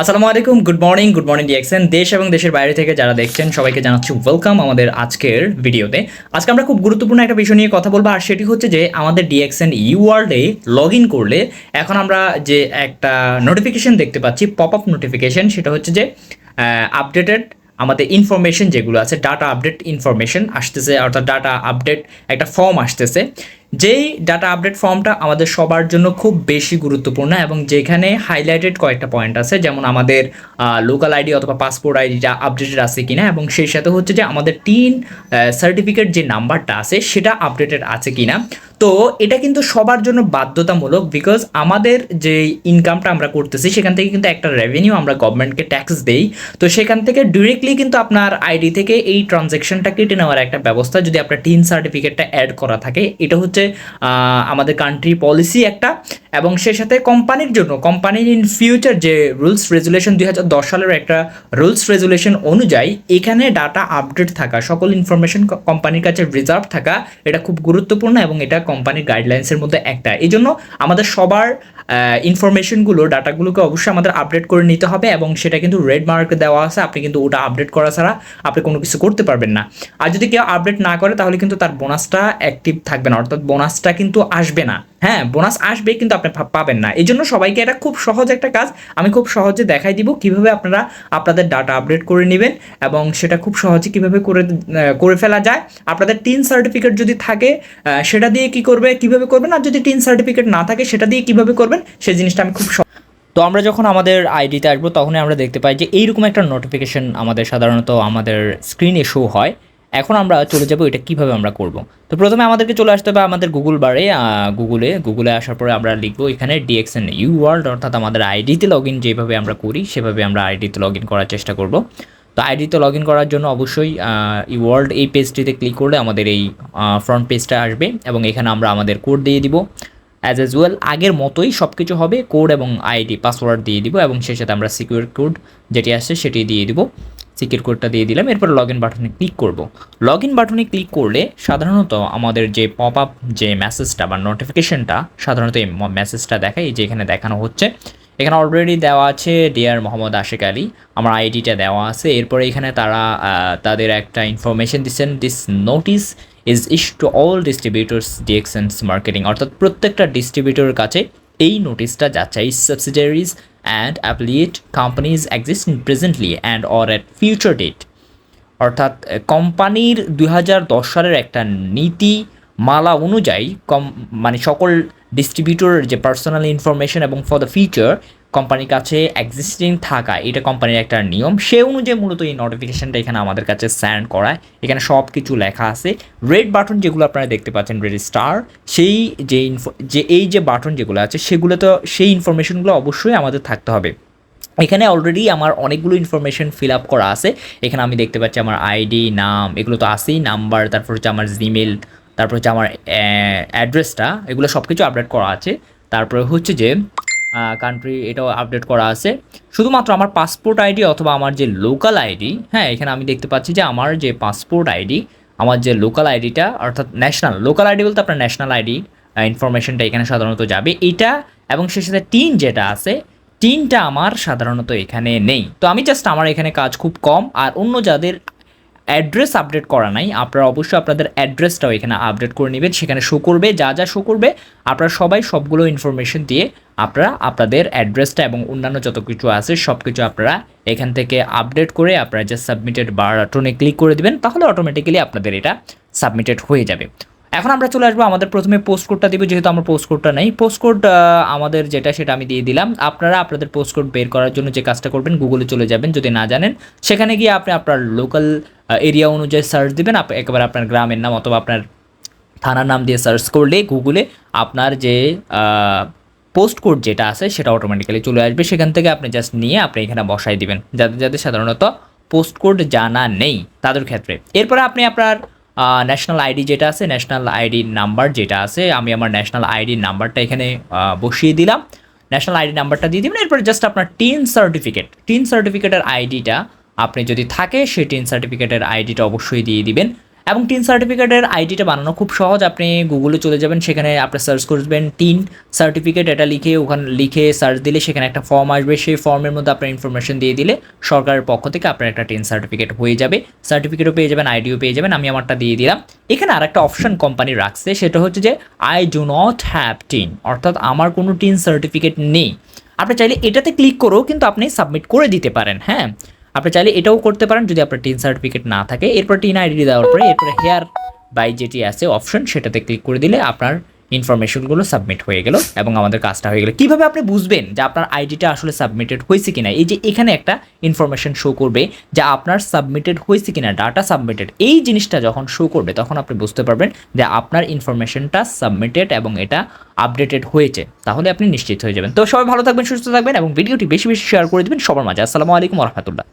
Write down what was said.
আসসালামু আলাইকুম good morning good morning DXN দেশ এবং দেশের বাইরে থেকে যারা দেখছেন, সবাইকে জানাচ্ছি ওয়েলকাম আমাদের আজকের ভিডিওতে। আজকে আমরা খুব গুরুত্বপূর্ণ একটা বিষয় নিয়ে কথা বলব, আর সেটি হচ্ছে যে আমাদের ডিএক্সেন ইউ ওয়ার্ল্ডে লগ ইন করলে এখন আমরা যে একটা নোটিফিকেশন দেখতে পাচ্ছি পপ আপ নোটিফিকেশন সেটা হচ্ছে যে আপডেটেড আমাদের ইনফরমেশন যেগুলো আছে ডাটা আপডেট ইনফরমেশন আসতেছে, অর্থাৎ ডাটা আপডেট একটা ফর্ম আসতেছে। যেই ডাটা আপডেট ফর্মটা আমাদের সবার জন্য খুব বেশি গুরুত্বপূর্ণ এবং যেখানে হাইলাইটেড কয়েকটা পয়েন্ট আছে, যেমন আমাদের লোকাল আইডি অথবা পাসপোর্ট আইডিটা আপডেটেড আছে কিনা এবং সেই সাথে হচ্ছে যে আমাদের টিন সার্টিফিকেট যে নাম্বারটা আছে, সেটা আপডেটেড আছে কিনা। তো এটা কিন্তু সবার জন্য বাধ্যতামূলক বিকজ আমাদের যে ইনকামটা আমরা করতেছি, সেখান থেকে কিন্তু একটা রেভিনিউ আমরা গভর্নমেন্টকে ট্যাক্স দেই। তো সেখান থেকে ডিরেক্টলি কিন্তু আপনার আইডি থেকে এই ট্রানজ্যাকশনটা কেটে নেওয়ার একটা ব্যবস্থা যদি আপনার টিন সার্টিফিকেটটা অ্যাড করা থাকে। এটা হচ্ছে আমাদের কান্ট্রি পলিসি একটা এবং সে সাথে কোম্পানির জন্য কোম্পানির ইন ফিউচার যে রুলস রেজুলেশন দুই হাজার দশ সালের একটা রুলস রেজুলেশন অনুযায়ী এখানে ডাটা আপডেট থাকা, সকল ইনফরমেশন কোম্পানির কাছে রিজার্ভ থাকা, এটা খুব গুরুত্বপূর্ণ এবং এটা কোম্পানির গাইডলাইন্সের মধ্যে একটা। এই জন্য আমাদের সবার ইনফরমেশনগুলো ডাটাগুলোকে অবশ্যই আমাদের আপডেট করে নিতে হবে এবং সেটা কিন্তু রেড মার্ক দেওয়া আছে। আপনি কিন্তু ওটা আপডেট করা ছাড়া আপনি কোনো কিছু করতে পারবেন না। আর যদি কেউ আপডেট না করে, তাহলে কিন্তু তার বোনাসটা অ্যাক্টিভ থাকবে না। অর্থাৎ বোনাসটা কিন্তু আসবে না। হ্যাঁ বোনাস আসবে কিন্তু আপনি পাবেন না। এই জন্য সবাইকে এটা খুব সহজ একটা কাজ। আমি খুব সহজে দেখাই দিব কীভাবে আপনারা আপনাদের ডাটা আপডেট করে নেবেন এবং সেটা খুব সহজে কীভাবে করে করে ফেলা যায়। আপনাদের টিন সার্টিফিকেট যদি থাকে সেটা দিয়ে কি করবে, কীভাবে করবেন? আর যদি টিন সার্টিফিকেট না থাকে, সেটা দিয়ে কীভাবে করবেন? সেই জিনিসটা আমি খুব তো আমরা যখন আমাদের আইডিতে আসব, তখনই আমরা দেখতে পাই যে এইরকম একটা নোটিফিকেশন আমাদের সাধারণত আমাদের স্ক্রিনে শো হয়। এখন আমরা চলে যাব এটা কীভাবে আমরা করব। তো প্রথমে আমাদেরকে চলে আসতে হবে আমাদের গুগল বারে গুগলে গুগলে আসার পরে আমরা লিখব এখানে ডিএক্সএন ইউ ওয়ার্ল্ড অর্থাৎ আমাদের আইডিতে লগ ইন যেভাবে আমরা করি, সেভাবে আমরা আইডিতে লগ ইন করার চেষ্টা করব। তো আইডিতে লগ ইন করার জন্য অবশ্যই ওয়ার্ল্ড এই পেজটিতে ক্লিক করলে আমাদের এই ফ্রন্ট পেজটা আসবে এবং এখানে আমরা আমাদের কোড দিয়ে দিব। অ্যাজ এজ ওয়েল আগের মতোই সব কিছু হবে কোড এবং আইডি পাসওয়ার্ড দিয়ে দিব এবং সেই সাথে আমরা সিকিউর কোড যেটি আসছে সেটি দিয়ে দিব। সিকিউর কোডটা দিয়ে দিলাম, এরপর লগ ইন বাটনে ক্লিক করব। লগ ইন বাটনে ক্লিক করলে সাধারণত আমাদের যে পপ আপ যে মেসেজটা বা নোটিফিকেশনটা সাধারণত এই মেসেজটা দেখায় যে এখানে দেখানো হচ্ছে। এখানে অলরেডি দেওয়া আছে ডিয়ার মোহাম্মদ আশেক আলী আমার আইডিটা দেওয়া আছে। এরপরে এখানে তারা তাদের একটা ইনফরমেশন দিচ্ছেন this notice is is to all distributors DXN's marketing অর্থাৎ প্রত্যেকটা ডিস্ট্রিবিউটরের কাছে এই নোটিশটা যাচ্ছে এই subsidiaries and affiliate companies exist presently and or at future date অর্থাৎ কোম্পানির দু হাজার দশ সালের একটা নীতি মালা অনুযায়ী কম মানে সকল ডিস্ট্রিবিউটর যে পার্সোনাল ইনফরমেশন এবং ফর দ্য ফিউচার কোম্পানির কাছে এক্সিস্টিং থাকা এটা কোম্পানির একটা নিয়ম। সে অনুযায়ী মূলত এই নোটিফিকেশনটা এখানে আমাদের কাছে স্যান্ড করায়। এখানে সব কিছু লেখা আছে। রেড বাটন যেগুলো আপনারা দেখতে পাচ্ছেন রেড স্টার সেই যে ইনফো যে এই যে বাটন যেগুলো আছে, সেগুলো তো, সেই ইনফরমেশনগুলো অবশ্যই আমাদের থাকতে হবে। এখানে অলরেডি আমার অনেকগুলো ইনফরমেশন ফিল আপ করা আছে। এখানে আমি দেখতে পাচ্ছি আমার আইডি নাম, এগুলো তো আছেই নাম্বার তারপর হচ্ছে আমার জিমেল তারপর হচ্ছে আমার অ্যাড্রেসটা এগুলো সব কিছু আপডেট করা আছে। তারপরে হচ্ছে যে কান্ট্রি এটাও আপডেট করা আছে। শুধুমাত্র আমার পাসপোর্ট আইডি অথবা আমার যে লোকাল আইডি হ্যাঁ এখানে আমি দেখতে পাচ্ছি যে আমার যে পাসপোর্ট আইডি আমার যে লোকাল আইডিটা অর্থাৎ ন্যাশনাল লোকাল আইডি বলতে আপনার ন্যাশনাল আইডি ইনফরমেশনটা এখানে সাধারণত যাবে। এটা এবং সে সাথে টিন যেটা আছে, টিনটা আমার সাধারণত এখানে নেই। তো আমি জাস্ট আমার এখানে কাজ খুব কম। আর অন্য যাদের অ্যাড্রেস আপডেট করা নাই। আপনারা অবশ্যই আপনাদের অ্যাড্রেসটাও এখানে আপডেট করে নেবেন, সেখানে শো করবে, যা যা শো করবে, আপনারা সবাই সবগুলো ইনফরমেশন দিয়ে আপনারা আপনাদের অ্যাড্রেসটা এবং অন্যান্য যত কিছু আছে সব কিছু আপনারা এখান থেকে আপডেট করে আপনারা যে সাবমিটেড বাটনে ক্লিক করে দেবেন, তাহলে অটোমেটিক্যালি আপনাদের এটা সাবমিটেড হয়ে যাবে। এখন আমরা চলে আসব আমাদের প্রথমে পোস্ট কোডটা দিব, যেহেতু আমার পোস্ট কোডটা নেই। পোস্ট কোড আমাদের যেটা সেটা আমি দিয়ে দিলাম। আপনারা আপনাদের পোস্ট কোড বের করার জন্য যে কাজটা করবেন গুগলে চলে যাবেন, যদি না জানেন। সেখানে গিয়ে আপনি আপনার লোকাল এরিয়া অনুযায়ী সার্চ দিবেন। একেবারে আপনার গ্রামের নাম অথবা আপনার থানার নাম দিয়ে সার্চ করলে গুগলে আপনার যে পোস্ট কোড যেটা আছে, সেটা অটোমেটিক্যালি চলে আসবে। সেখান থেকে আপনি জাস্ট নিয়ে আপনি এখানে বসাই দিবেন। যাদের যাদের সাধারণত পোস্ট কোড জানা নেই তাদের ক্ষেত্রে। এরপরে আপনি আপনার ন্যাশনাল আইডি যেটা আছে ন্যাশনাল আইডি নাম্বার যেটা আছে, আমি আমার ন্যাশনাল আইডি নাম্বারটা এখানে বসিয়ে দিলাম। ন্যাশনাল আইডি নাম্বারটা দিয়ে দিবেন, এরপর জাস্ট আপনার টিন সার্টিফিকেট টিন সার্টিফিকেটের আইডিটা আপনি যদি থাকে, সেই টিন সার্টিফিকেটের আইডিটা অবশ্যই দিয়ে দিবেন। এবং টিন সার্টিফিকেটের আইডিটা বানানো খুব সহজ। আপনি গুগলে চলে যাবেন, সেখানে আপনি সার্চ করবেন টিন সার্টিফিকেট এটা লিখে ওখানে, লিখে সার্চ দিলে সেখানে একটা ফর্ম আসবে। সেই ফর্মের মধ্যে আপনার ইনফরমেশন দিয়ে দিলে সরকারের পক্ষ থেকে আপনার একটা টিন সার্টিফিকেট হয়ে যাবে। সার্টিফিকেটও পেয়ে যাবেন আইডিও পেয়ে যাবেন। আমি আমারটা দিয়ে দিলাম। এখানে আর একটা অপশন কোম্পানি রাখছে, সেটা হচ্ছে যে I do not have TIN, অর্থাৎ আমার কোনো টিন সার্টিফিকেট নেই। আপনি চাইলে এটাতে ক্লিক করেও কিন্তু আপনি সাবমিট করে দিতে পারেন হ্যাঁ? আপনি চাইলে এটাও করতে পারেন যদি আপনার টিন সার্টিফিকেট না থাকে। এরপর টিন আইডি দেওয়ার পরে এরপরে হেয়ার বাই যেটি আছে অপশন, সেটাতে ক্লিক করে দিলে আপনার ইনফরমেশনগুলো সাবমিট হয়ে গেল এবং আমাদের কাজটা হয়ে গেল। কীভাবে আপনি বুঝবেন যে আপনার আইডিটা আসলে সাবমিটেড হয়েছে কিনা? এই যে এখানে একটা ইনফরমেশন শো করবে যে আপনার সাবমিটেড হয়েছে কিনা, ডাটা সাবমিটেড। এই জিনিসটা যখন শো করবে, তখন আপনি বুঝতে পারবেন যে আপনার ইনফরমেশনটা সাবমিটেড এবং এটা আপডেটেড হয়েছে। তাহলে আপনি নিশ্চিত হয়ে যাবেন। তো সবাই ভালো থাকবেন, সুস্থ থাকবেন এবং ভিডিওটি বেশি বেশি শেয়ার করে দেবেন সবার মাঝে। আসসালামু আলাইকুম রহমতুল্লাহ।